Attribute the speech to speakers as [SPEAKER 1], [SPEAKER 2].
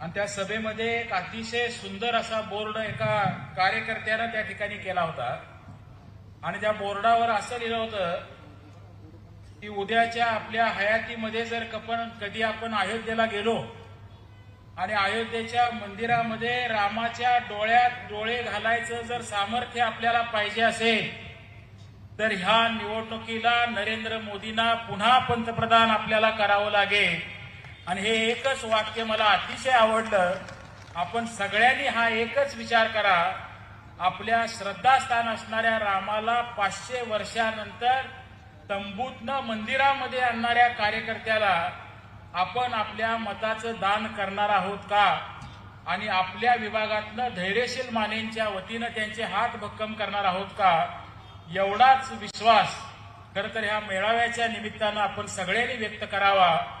[SPEAKER 1] आणि त्या सभेमध्ये एक अतिशय सुंदर असा बोर्ड एका कार्यकर्त्यानं त्या ठिकाणी केला होता. आणि त्या बोर्डावर असं लिहिलं होतं की उद्याच्या आपल्या हयातीमध्ये जर कपन कधी आपण अयोध्येला गेलो आणि अयोध्येच्या मंदिरामध्ये रामाच्या डोळ्यात डोळे घालायचं जर सामर्थ्य आपल्याला पाहिजे असेल तर ह्या निवडणुकीला नरेंद्र मोदींना पुन्हा पंतप्रधान आपल्याला करावं लागेल. आणि हे एकच वाक्य मला अतिशय आवडलं. आपण सगळ्यांनी हा एकच विचार करा. आपल्या श्रद्धास्थान असणाऱ्या रामाला पाचशे वर्षानंतर तंबूतनं मंदिरामध्ये आणणाऱ्या कार्यकर्त्याला आपण आपल्या मताचं दान करणार आहोत का? आणि आपल्या विभागातनं धैर्यशील मानेंच्या वतीनं त्यांचे हात भक्कम करणार आहोत का? एवढाच विश्वास. खरं तर ह्या मेळाव्याच्या निमित्तानं आपण सगळ्यांनी व्यक्त करावा.